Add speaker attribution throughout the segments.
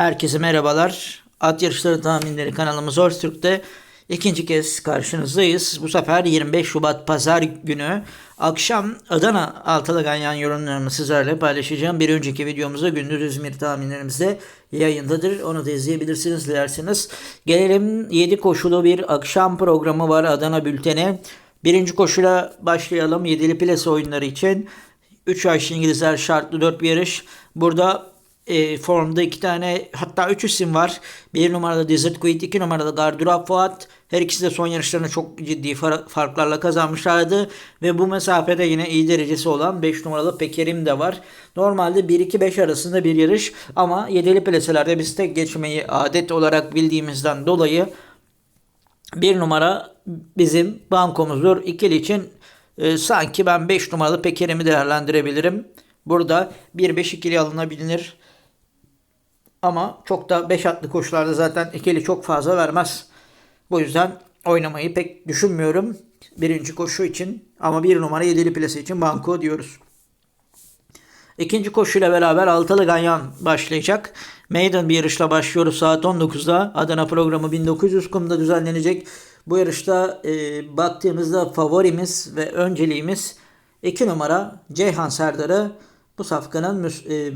Speaker 1: Herkese merhabalar. At yarışları tahminleri kanalımız Öztürk'te ikinci kez karşınızdayız. Bu sefer 25 Şubat Pazar günü akşam Adana Altılı Ganyan yorumlarımı sizlerle paylaşacağım. Bir önceki videomuzda gündüz İzmir tahminlerimizde yayındadır. Onu da izleyebilirsiniz dilerseniz. Gelelim 7 koşulu bir akşam programı var Adana Bülten'e. Birinci koşula başlayalım. Yedili plase oyunları için. 3 yaş İngilizler şartlı 4 bir yarış. Burada e, formda iki tane hatta üç isim var. Bir numarada Desert Queen, iki numarada Gardura Fuat. Her ikisi de son yarışlarını çok ciddi far- farklarla kazanmışlardı. Ve bu mesafede yine iyi derecesi olan 5 numaralı Pekerim de var. Normalde 1-2-5 arasında bir yarış ama yedili plaselerde biz tek geçmeyi adet olarak bildiğimizden dolayı bir numara bizim bankomuzdur. İkili için e, sanki ben 5 numaralı Pekerem'i değerlendirebilirim. Burada 1-5 ikili alınabilir. Ama çok da 5 atlı koşularda zaten ikili çok fazla vermez. Bu yüzden oynamayı pek düşünmüyorum. Birinci koşu için ama bir numara yedili plase için banko diyoruz. İkinci koşuyla beraber Altılı Ganyan başlayacak. Maiden bir yarışla başlıyoruz saat 19'da. Adana programı 1900 kumda düzenlenecek. Bu yarışta e, baktığımızda favorimiz ve önceliğimiz 2 numara Ceyhan Serdar'ı bu safkanın Müs, e,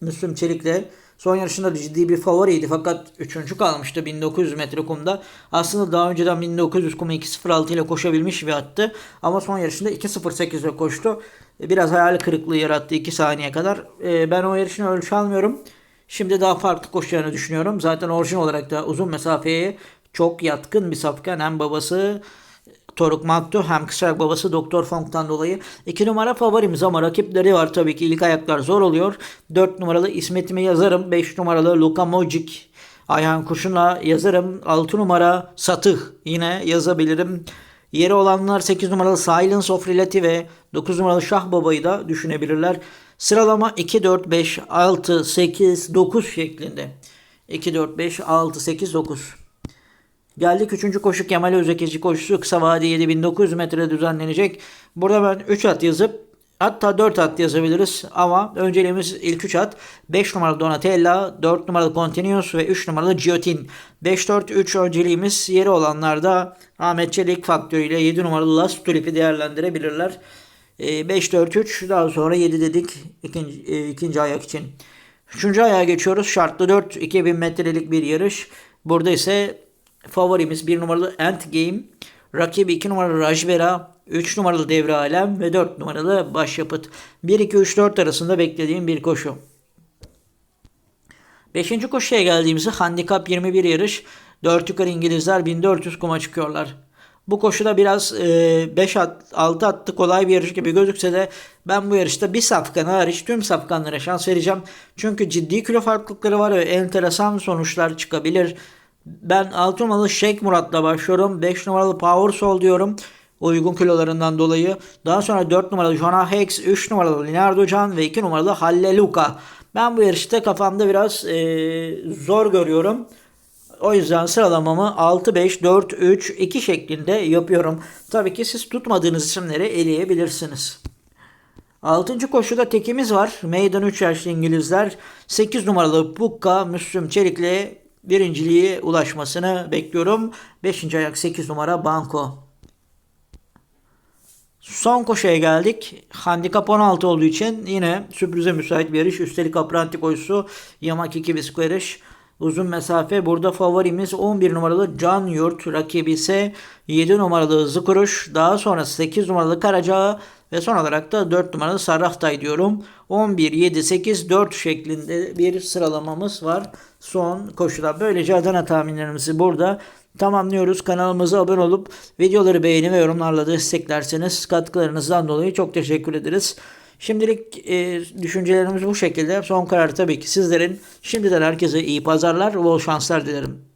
Speaker 1: Müslüm Çelik'le son yarışında ciddi bir favoriydi fakat 3. kalmıştı 1900 metre kumda. Aslında daha önceden 1900 kumu 2.06 ile koşabilmiş bir attı ama son yarışında 2.08 ile koştu. Biraz hayal kırıklığı yarattı 2 saniye kadar. E, Ben o yarışın ölçü almıyorum. Şimdi daha farklı koşacağını düşünüyorum. Zaten orijin olarak da uzun mesafeye çok yatkın bir safkan. Hem babası Toruk Maktu hem kısarak babası Doktor Fonk'tan dolayı. 2 numara favorimiz ama rakipleri var tabii ki. İlk ayaklar zor oluyor. 4 numaralı İsmet'imi yazarım. 5 numaralı Luka Mojic. Ayhan Kuşun'la yazarım. 6 numara Satıh yine yazabilirim. Yeri olanlar 8 numaralı Silence of Relative 9 numaralı Şah Baba'yı da düşünebilirler. Sıralama 2, 4, 5, 6, 8, 9 şeklinde. 2, 4, 5, 6, 8, 9. Geldik 3. koşu Kemal Özekeci koşusu kısa vade 7900 metre düzenlenecek. Burada ben 3 at yazıp hatta 4 at yazabiliriz ama önceliğimiz ilk 3 at. 5 numaralı Donatella, 4 numaralı Continuous ve 3 numaralı Giotin. 5-4-3 önceliğimiz yeri olanlarda Ahmet Çelik faktörüyle 7 numaralı Last Tulip'i değerlendirebilirler. 5-4-3 daha sonra 7 dedik ikinci, e, ikinci ayak için. Üçüncü ayağa geçiyoruz. Şartlı 4 2000 metrelik bir yarış. Burada ise favorimiz 1 numaralı Endgame. Rakibi 2 numaralı Rajvera. 3 numaralı Devre Alem ve 4 numaralı Başyapıt. 1-2-3-4 arasında beklediğim bir koşu. Beşinci koşuya geldiğimizde handikap 21 yarış. 4 yukarı İngilizler 1400 kuma çıkıyorlar. Bu koşuda biraz 5 at, 6 attı kolay bir yarış gibi gözükse de ben bu yarışta bir safkan hariç tüm safkanlara şans vereceğim. Çünkü ciddi kilo farklılıkları var ve enteresan sonuçlar çıkabilir. Ben 6 numaralı Sheikh Murat'la başlıyorum. 5 numaralı Power Soul diyorum. Uygun kilolarından dolayı. Daha sonra 4 numaralı Jonah Hex, 3 numaralı Leonardo Can ve 2 numaralı Halle Luka. Ben bu yarışta kafamda biraz e, zor görüyorum. O yüzden sıralamamı 6, 5, 4, 3, 2 şeklinde yapıyorum. Tabii ki siz tutmadığınız isimleri eleyebilirsiniz. 6. koşuda tekimiz var. Meydan 3 yaşlı İngilizler 8 numaralı Pukka Müslüm Çelik'le birinciliğe ulaşmasını bekliyorum. 5. ayak 8 numara Banko. Son koşuya geldik. Handikap 16 olduğu için yine sürprize müsait bir yarış. Üstelik apranti koşusu Yamak 2 bisko yarış. Uzun mesafe. Burada favorimiz 11 numaralı Can Yurt. Rakibi ise 7 numaralı Hızlı Kuruş. Daha sonra 8 numaralı Karacağı ve son olarak da 4 numaralı Sarrahtay diyorum. 11, 7, 8, 4 şeklinde bir sıralamamız var. Son koşuda. Böylece Adana tahminlerimizi burada tamamlıyoruz. Kanalımıza abone olup videoları beğeni ve yorumlarla desteklerseniz katkılarınızdan dolayı çok teşekkür ederiz. Şimdilik e, düşüncelerimiz bu şekilde. Son karar tabii ki sizlerin. Şimdiden herkese iyi pazarlar, bol şanslar dilerim.